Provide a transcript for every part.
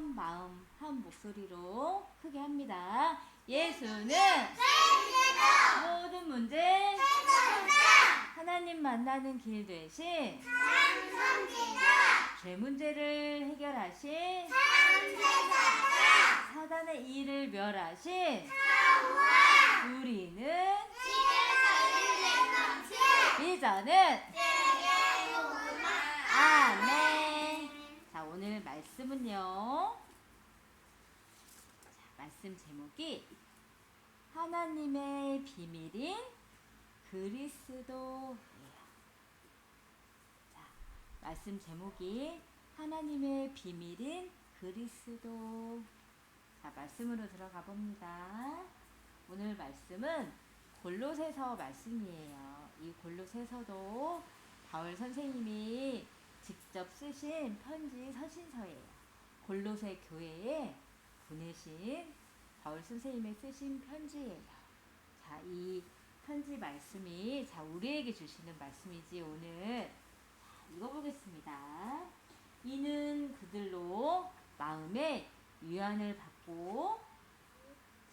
한 마음, 한 목소리로 크게 합니다. 예수는 모든 문제 하나님 만나는 길 대신 죄 문제를 해결하신 사단의 일을 멸하신 우리는 비전은 아멘. 말씀은요. 자, 말씀 제목이 하나님의 비밀인 그리스도예요. 자, 말씀 제목이 하나님의 비밀인 그리스도. 자, 말씀으로 들어가 봅니다. 오늘 말씀은 골로새서 말씀이에요. 이 골로새서도 바울 선생님이 직접 쓰신 편지 서신서예요. 골로새 교회에 보내신 바울 선생님이 쓰신 편지예요. 자, 이 편지 말씀이 자 우리에게 주시는 말씀이지 오늘 자, 읽어보겠습니다. 이는 그들로 마음에 위안을 받고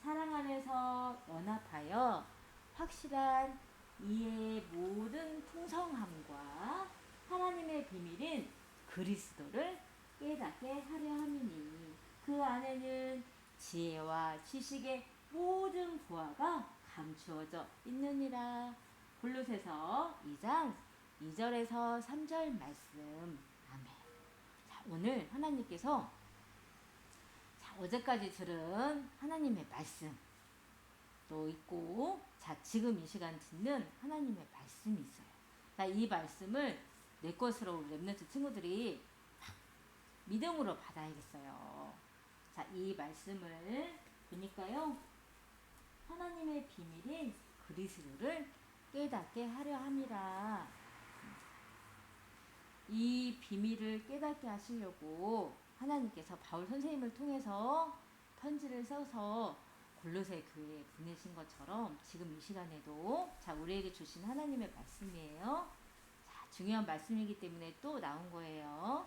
사랑 안에서 연합하여 확실한 이의 모든 풍성함과 하나님의 비밀인 그리스도를 깨닫게 하려 함이니 그 안에는 지혜와 지식의 모든 부하가 감추어져 있느니라. 골로새서 2장 2절에서 3절 말씀. 아멘. 자, 오늘 하나님께서 자, 어제까지 들은 하나님의 말씀 또 있고 자, 지금 이 시간 듣는 하나님의 말씀이 있어요. 자, 이 말씀을 내 것으로 랩너트 친구들이 믿음으로 받아야겠어요. 자, 이 말씀을 보니까요. 하나님의 비밀인 그리스도를 깨닫게 하려 함이라. 이 비밀을 깨닫게 하시려고 하나님께서 바울 선생님을 통해서 편지를 써서 골로새 교회에 보내신 것처럼 지금 이 시간에도 자 우리에게 주신 하나님의 말씀이에요. 자 중요한 말씀이기 때문에 또 나온 거예요.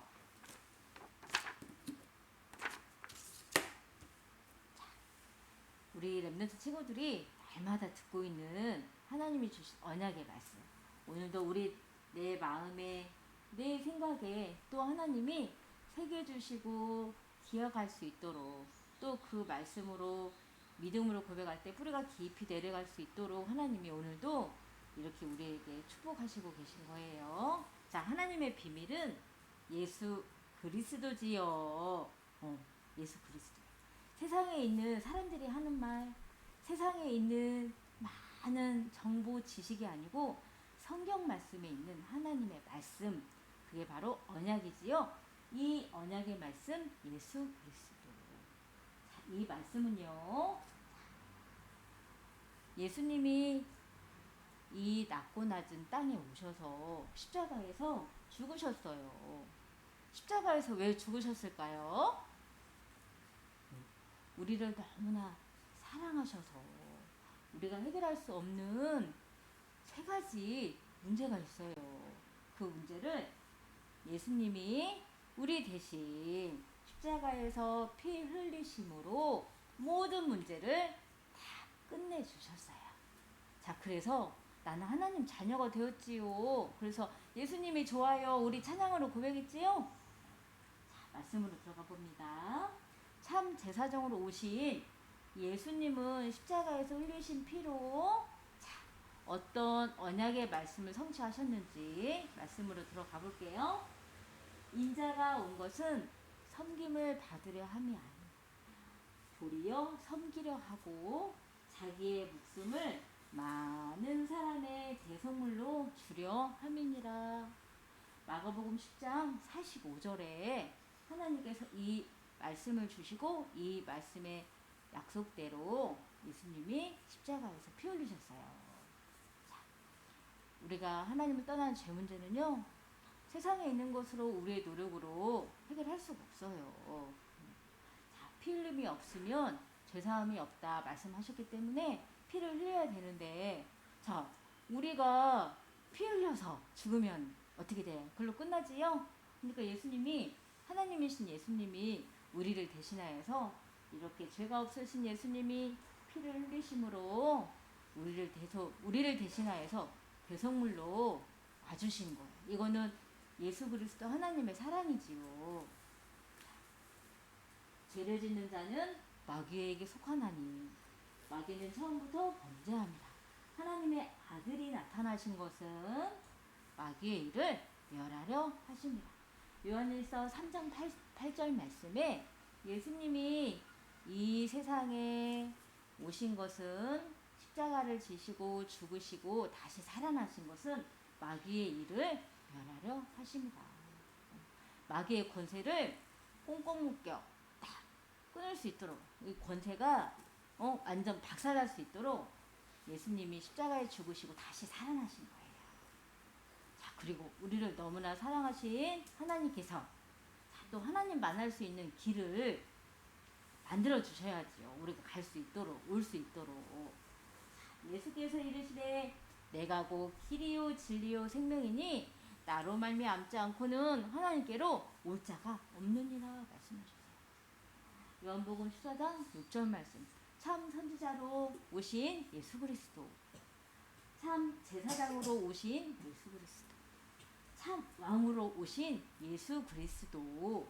우리 랩런트 친구들이 날마다 듣고 있는 하나님이 주신 언약의 말씀. 오늘도 우리 내 마음에 내 생각에 또 하나님이 새겨주시고 기억할 수 있도록 또 그 말씀으로 믿음으로 고백할 때 뿌리가 깊이 내려갈 수 있도록 하나님이 오늘도 이렇게 우리에게 축복하시고 계신 거예요. 자, 하나님의 비밀은 예수 그리스도지요. 어, 예수 그리스도. 세상에 있는 사람들이 하는 말, 세상에 있는 많은 정보 지식이 아니고 성경 말씀에 있는 하나님의 말씀, 그게 바로 언약이지요. 이 언약의 말씀 예수 그리스도. 자, 이 말씀은요. 예수님이 이 낮고 낮은 땅에 오셔서 십자가에서 죽으셨어요. 십자가에서 왜 죽으셨을까요? 우리를 너무나 사랑하셔서 우리가 해결할 수 없는 세 가지 문제가 있어요. 그 문제를 예수님이 우리 대신 십자가에서 피 흘리심으로 모든 문제를 다 끝내주셨어요. 자, 그래서 나는 하나님 자녀가 되었지요. 그래서 예수님이 좋아요. 우리 찬양으로 고백했지요? 자, 말씀으로 들어가 봅니다. 참 제사정으로 오신 예수님은 십자가에서 흘리신 피로 자, 어떤 언약의 말씀을 성취하셨는지 말씀으로 들어가 볼게요. 인자가 온 것은 섬김을 받으려 함이 아니라 도리어 섬기려 하고 자기의 목숨을 많은 사람의 대성물로 주려 함이니라. 마가복음 10장 45절에 하나님께서 이 말씀을 주시고 이 말씀의 약속대로 예수님이 십자가에서 피 흘리셨어요. 자, 우리가 하나님을 떠난 죄 문제는요, 세상에 있는 것으로 우리의 노력으로 해결할 수가 없어요. 자, 피 흘림이 없으면 죄사함이 없다 말씀하셨기 때문에 피를 흘려야 되는데, 자, 우리가 피 흘려서 죽으면 어떻게 돼요? 그걸로 끝나지요? 그러니까 예수님이, 하나님이신 예수님이 우리를 대신하여서 이렇게 죄가 없으신 예수님이 피를 흘리심으로 우리를 대서 우리를 대신하여서 대성물로 와주신 거예요. 이거는 예수 그리스도 하나님의 사랑이지요. 죄를 짓는 자는 마귀에게 속하나니 마귀는 처음부터 범죄합니다. 하나님의 아들이 나타나신 것은 마귀의 일을 멸하려 하십니다. 요한일서 3장 8, 8절 말씀에 예수님이 이 세상에 오신 것은 십자가를 지시고 죽으시고 다시 살아나신 것은 마귀의 일을 멸하려 하십니다. 마귀의 권세를 꽁꽁 묶여 딱 끊을 수 있도록 이 권세가 어, 완전 박살날 수 있도록 예수님이 십자가에 죽으시고 다시 살아나신 거예요. 자, 그리고 우리를 너무나 사랑하신 하나님께서 자, 또 하나님 만날 수 있는 길을 만들어 주셔야지요. 우리가 갈 수 있도록, 올 수 있도록. 자, 예수께서 이르시되 내가 곧 길이요 진리요 생명이니 나로 말미암지 않고는 하나님께로 올 자가 없느니라 말씀하셨어요. 요한복음 14장 6절 말씀. 참 선지자로 오신 예수 그리스도. 참 제사장으로 오신 예수 그리스도. 참 왕으로 오신 예수 그리스도.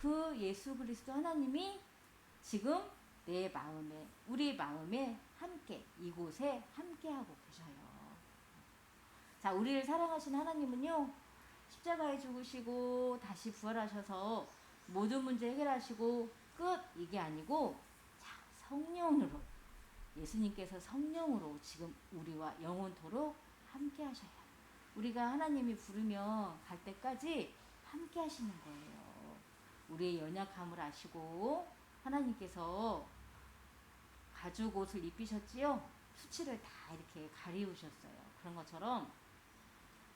그 예수 그리스도 하나님이 지금 내 마음에 우리 마음에 함께 이곳에 함께하고 계셔요. 자, 우리를 사랑하신 하나님은요. 십자가에 죽으시고 다시 부활하셔서 모든 문제 해결하시고 끝 이게 아니고 자, 성령으로 예수님께서 성령으로 지금 우리와 영원토록 함께 하셔요. 우리가 하나님이 부르면 갈 때까지 함께 하시는 거예요. 우리의 연약함을 아시고 하나님께서 가죽 옷을 입히셨지요. 수치를 다 이렇게 가리우셨어요. 그런 것처럼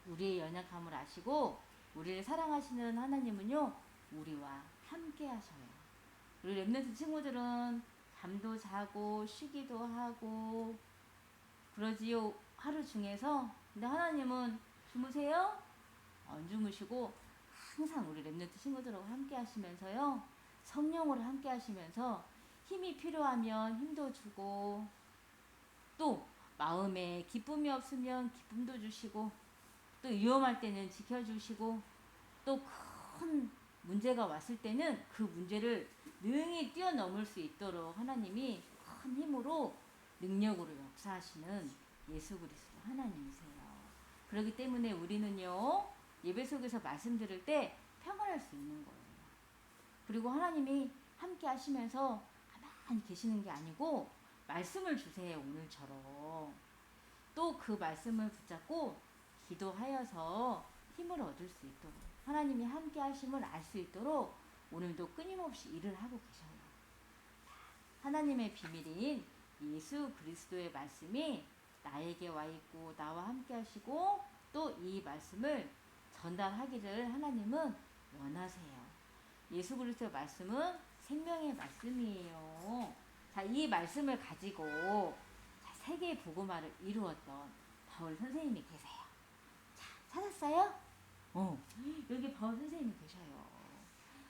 우리의 연약함을 아시고 우리를 사랑하시는 하나님은요. 우리와 함께 하셔요. 우리 랩런트 친구들은 잠도 자고 쉬기도 하고 그러지요. 하루 중에서 근데 하나님은 주무세요? 안 주무시고 항상 우리 랩런트 친구들하고 함께 하시면서요. 성령으로 함께 하시면서 힘이 필요하면 힘도 주고 또 마음에 기쁨이 없으면 기쁨도 주시고 또 위험할 때는 지켜주시고 또 큰 문제가 왔을 때는 그 문제를 능히 뛰어넘을 수 있도록 하나님이 큰 힘으로 능력으로 역사하시는 예수 그리스도 하나님이세요. 그렇기 때문에 우리는요 예배 속에서 말씀 들을 때 평안할 수 있는 거예요. 그리고 하나님이 함께 하시면서 가만히 계시는 게 아니고 말씀을 주세요 오늘처럼 또 그 말씀을 붙잡고 기도하여서 힘을 얻을 수 있도록 하나님이 함께 하심을 알 수 있도록 오늘도 끊임없이 일을 하고 계셔요. 하나님의 비밀인 예수 그리스도의 말씀이 나에게 와 있고 나와 함께 하시고 또 이 말씀을 전달하기를 하나님은 원하세요. 예수 그리스도의 말씀은 생명의 말씀이에요. 자, 이 말씀을 가지고 자, 세계 복음화를 이루었던 바울 선생님이 계세요. 자, 찾았어요? 어. 여기 바울 선생님이 계셔요.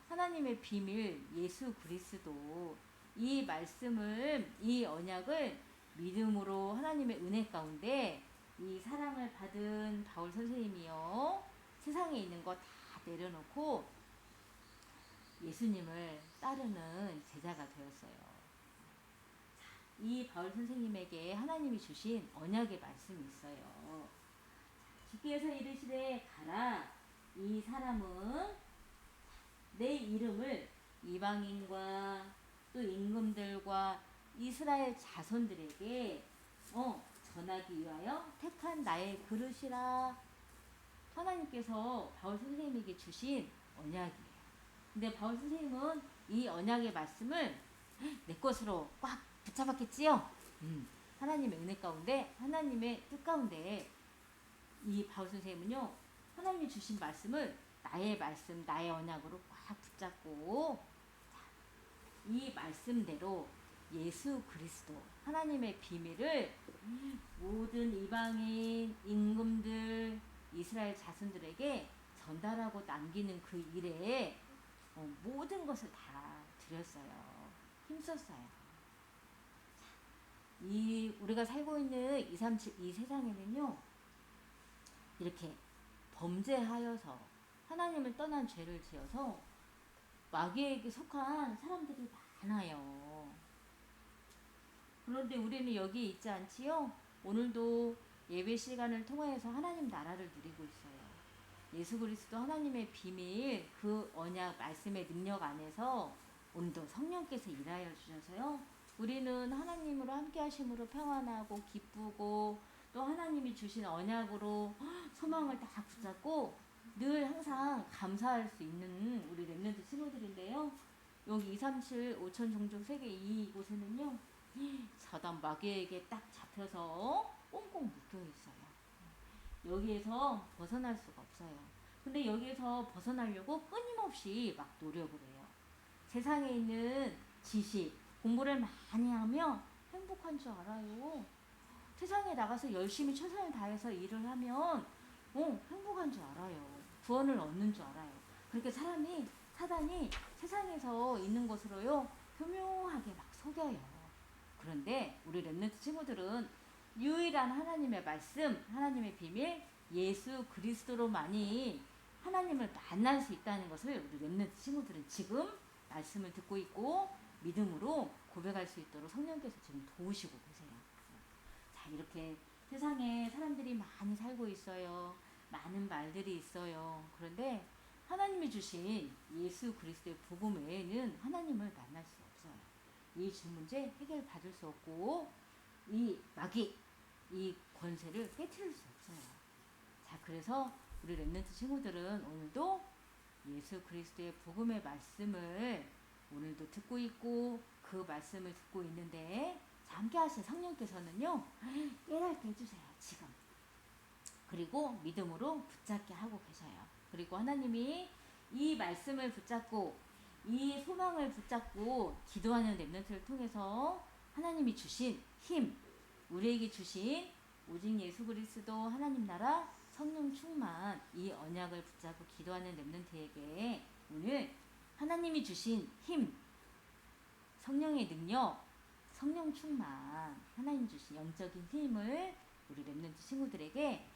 하나님의 비밀 예수 그리스도 이 말씀을 이 언약을 믿음으로 하나님의 은혜 가운데 이 사랑을 받은 바울 선생님이요. 세상에 있는 거 다 내려놓고 예수님을 따르는 제자가 되었어요. 이 바울 선생님에게 하나님이 주신 언약의 말씀이 있어요. 주께서 이르시되 가라 이 사람은 내 이름을 이방인과 또 임금들과 이스라엘 자손들에게 어 전하기 위하여 택한 나의 그릇이라 하나님께서 바울 선생님에게 주신 언약이에요. 근데 바울 선생님은 이 언약의 말씀을 내 것으로 꽉 붙잡았겠지요. 음, 하나님의 은혜 가운데 하나님의 뜻 가운데 이 바울 선생님은요 하나님이 주신 말씀을 나의 말씀 나의 언약으로 꽉 붙잡고 이 말씀대로 예수 그리스도 하나님의 비밀을 모든 이방인 임금들 이스라엘 자손들에게 전달하고 남기는 그 일에 어, 모든 것을 다 드렸어요. 힘썼어요. 이 우리가 살고 있는 237 이 세상에는요. 이렇게 범죄하여서 하나님을 떠난 죄를 지어서 마귀에게 속한 사람들이 많아요. 그런데 우리는 여기 있지 않지요? 오늘도 예배 시간을 통하여서 하나님 나라를 누리고 있어요. 예수 그리스도 하나님의 비밀, 그 언약 말씀의 능력 안에서 오늘도 성령께서 일하여 주셔서요. 우리는 하나님으로 함께 하심으로 평안하고 기쁘고 또 하나님이 주신 언약으로 소망을 딱 붙잡고 늘 항상 감사할 수 있는 우리 랩런트 친구들인데요. 여기 237 5천 종족 세계 이곳에는요. 사단 마귀에게 딱 잡혀서 꽁꽁 묶여 있어요. 여기에서 벗어날 수가 없어요. 근데 여기에서 벗어나려고 끊임없이 막 노력을 해요. 세상에 있는 지식, 공부를 많이 하면 행복한 줄 알아요. 세상에 나가서 열심히 최선을 다해서 일을 하면 어, 행복한 줄 알아요. 구원을 얻는 줄 알아요. 그렇게 사람이 사단이 세상에서 있는 것으로요 교묘하게 막 속여요. 그런데 우리 랩런트 친구들은 유일한 하나님의 말씀, 하나님의 비밀, 예수 그리스도로만이 하나님을 만날 수 있다는 것을 우리 랩런트 친구들은 지금 말씀을 듣고 있고 믿음으로 고백할 수 있도록 성령께서 지금 도우시고 계세요. 자, 이렇게 세상에 사람들이 많이 살고 있어요. 많은 말들이 있어요. 그런데 하나님이 주신 예수 그리스도의 복음 외에는 하나님을 만날 수 없어요. 이주 문제 해결 받을 수 없고 이 마귀 이 권세를 깨뜨릴 수 없어요. 자, 그래서 우리 랩런트 친구들은 오늘도 예수 그리스도의 복음의 말씀을 오늘도 듣고 있고 그 말씀을 듣고 있는데 자, 함께 하신 성령께서는요 깨닫게 해주세요 지금 그리고 믿음으로 붙잡게 하고 계셔요 그리고 하나님이 이 말씀을 붙잡고 이 소망을 붙잡고 기도하는 랩런트를 통해서 하나님이 주신 힘 우리에게 주신 오직 예수 그리스도 하나님 나라 성령 충만 이 언약을 붙잡고 기도하는 랩런트에게 오늘 하나님이 주신 힘 성령의 능력 성령 충만 하나님 주신 영적인 힘을 우리 랩런트 친구들에게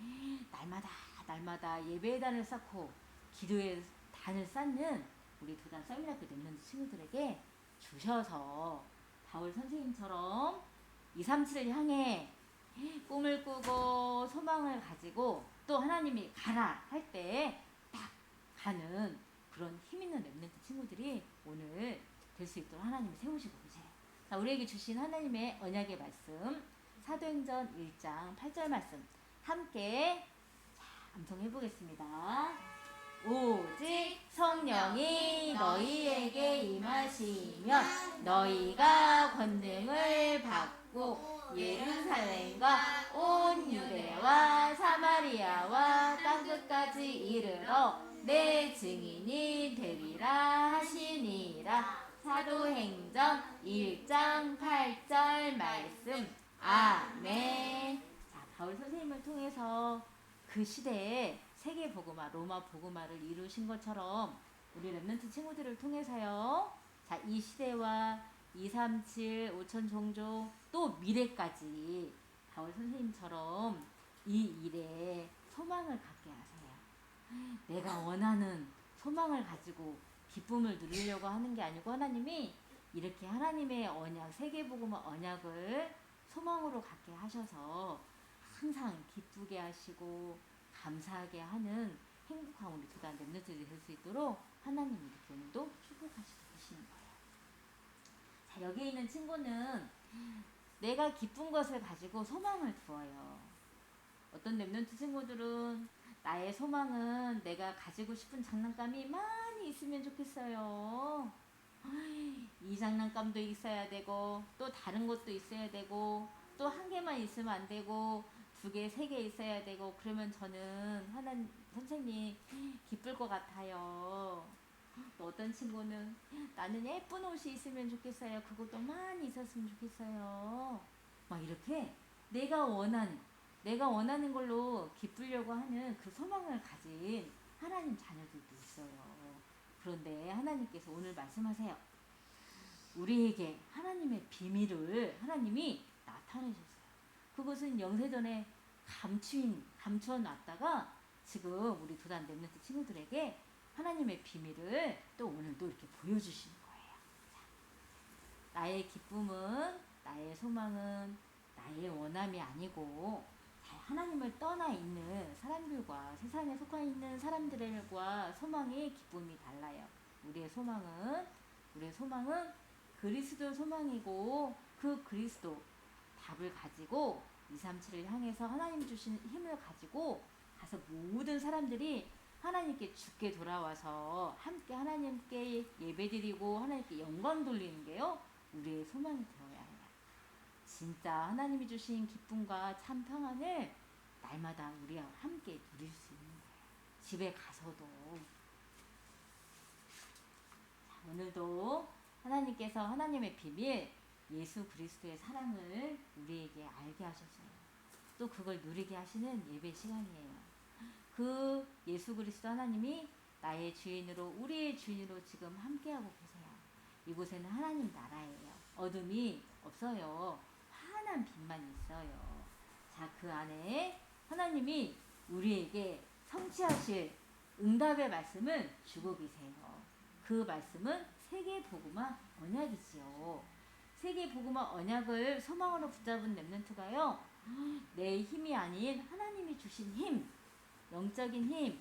날마다 날마다 예배의 단을 쌓고 기도의 단을 쌓는 우리 도단 썰미라크 랩런트 친구들에게 주셔서 바울 선생님처럼 237을 향해 꿈을 꾸고 소망을 가지고 또 하나님이 가라 할 때 딱 가는 그런 힘 있는 랩런트 친구들이 오늘 될 수 있도록 하나님이 세우시고 계세요. 자, 우리에게 주신 하나님의 언약의 말씀 사도행전 1장 8절 말씀 함께 자, 암송해 보겠습니다. 오직 성령이 너희에게 임하시면 너희가 권능을 받고 예루살렘과 온 유대와 사마리아와 땅끝까지 이르러 내 증인이 되리라 하시니라. 사도행전 1장 8절 말씀. 아멘. 자 바울 선생님을 통해서 그 시대에 세계 복음화 로마 복음화를 이루신 것처럼 우리 랩런트 친구들을 통해서요 자 이 시대와 237 5천 종족 또 미래까지 바울 선생님처럼 이 일에 소망을 갖게 하세요. 내가 원하는 소망을 가지고 기쁨을 누리려고 하는 게 아니고 하나님이 이렇게 하나님의 언약, 세계복음 언약을 소망으로 갖게 하셔서 항상 기쁘게 하시고 감사하게 하는 행복한 우리 두단 랩너들이 될 수 있도록 하나님이 이렇게 오늘도 축복하시고 계시는 거예요. 자, 여기 있는 친구는 내가 기쁜 것을 가지고 소망을 두어요. 어떤 랩런트 친구들은 나의 소망은 내가 가지고 싶은 장난감이 많이 있으면 좋겠어요. 이 장난감도 있어야 되고 또 다른 것도 있어야 되고 또 한 개만 있으면 안 되고 두 개, 세 개 있어야 되고 그러면 저는 하나 선생님 기쁠 것 같아요. 또 어떤 친구는 나는 예쁜 옷이 있으면 좋겠어요. 그것도 많이 있었으면 좋겠어요. 막 이렇게 내가 원하는 내가 원하는 걸로 기쁘려고 하는 그 소망을 가진 하나님 자녀들도 있어요. 그런데 하나님께서 오늘 말씀하세요. 우리에게 하나님의 비밀을 하나님이 나타내셨어요. 그것은 영세전에 감추인 감추어 놨다가 지금 우리 도단 렘넌트 친구들에게 하나님의 비밀을 또 오늘도 이렇게 보여주시는 거예요. 자, 나의 기쁨은 나의 소망은 나의 원함이 아니고 다 하나님을 떠나 있는 사람들과 세상에 속해 있는 사람들과 소망의 기쁨이 달라요. 우리의 소망은 우리의 소망은 그리스도 소망이고 그 그리스도 답을 가지고 237을 향해서 하나님 주신 힘을 가지고 가서 모든 사람들이 하나님께 죽게 돌아와서 함께 하나님께 예배드리고 하나님께 영광 돌리는 게요 우리의 소망이 되어야 해요. 진짜 하나님이 주신 기쁨과 참 평안을 날마다 우리와 함께 누릴 수 있는 거예요. 집에 가서도 자, 오늘도 하나님께서 하나님의 비밀 예수 그리스도의 사랑을 우리에게 알게 하셨어요. 또 그걸 누리게 하시는 예배 시간이에요. 그 예수 그리스도 하나님이 나의 주인으로 우리의 주인으로 지금 함께하고 계세요. 이곳에는 하나님 나라예요. 어둠이 없어요. 환한 빛만 있어요. 자, 그 안에 하나님이 우리에게 성취하실 응답의 말씀을 주고 계세요. 그 말씀은 세계 복음화 언약이지요. 세계 복음화 언약을 소망으로 붙잡은 렘넌트가요. 내 힘이 아닌 하나님이 주신 힘, 영적인 힘,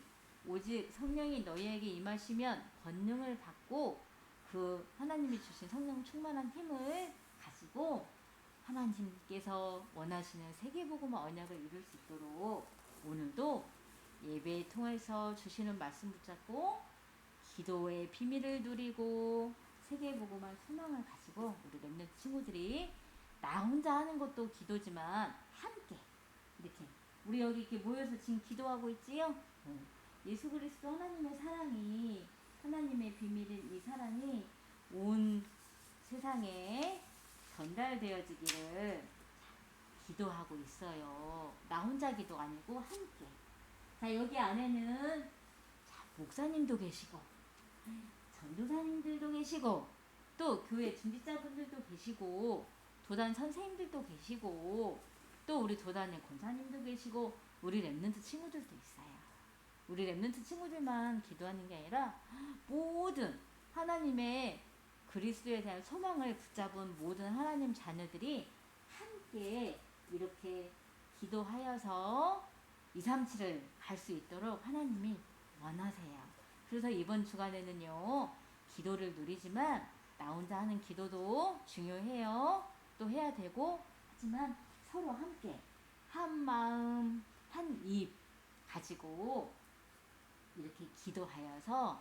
오직 성령이 너희에게 임하시면 권능을 받고 그 하나님이 주신 성령 충만한 힘을 가지고 하나님께서 원하시는 세계복음화 언약을 이룰 수 있도록 오늘도 예배 통해서 주시는 말씀 붙잡고 기도의 비밀을 누리고 세계복음화 소망을 가지고 우리 랩는 친구들이 나 혼자 하는 것도 기도지만 함께 이렇게 우리 여기 이렇게 모여서 지금 기도하고 있지요? 응. 예수 그리스도 하나님의 사랑이 하나님의 비밀인 이 사랑이 온 세상에 전달되어지기를 기도하고 있어요. 나 혼자 기도 아니고 함께. 자 여기 안에는 자, 목사님도 계시고 전도사님들도 계시고 또 교회 중직자분들도 계시고 도단 선생님들도 계시고 또 우리 도단의 권사님도 계시고 우리 랩런트 친구들도 있어요. 우리 랩런트 친구들만 기도하는 게 아니라 모든 하나님의 그리스도에 대한 소망을 붙잡은 모든 하나님 자녀들이 함께 이렇게 기도하여서 237을 갈 수 있도록 하나님이 원하세요. 그래서 이번 주간에는요, 기도를 누리지만 나 혼자 하는 기도도 중요해요. 또 해야 되고, 하지만 서로 함께 한 마음, 한 입 가지고 이렇게 기도하여서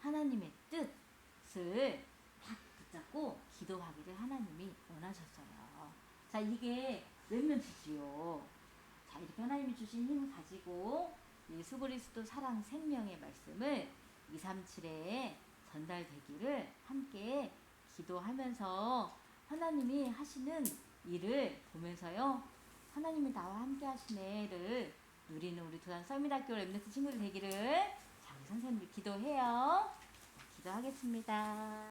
하나님의 뜻을 딱 붙잡고 기도하기를 하나님이 원하셨어요. 자, 이게 렘넌트지요. 자, 이렇게 하나님이 주신 힘 가지고 예수 그리스도 사랑 생명의 말씀을 237에 전달되기를 함께 기도하면서 하나님이 하시는 일을 보면서요. 하나님이 나와 함께 하시네를 누리는 우리 도단 썰미학교 렘넌트 친구들 되기를 자, 우리 선생님들 기도해요. 기도하겠습니다.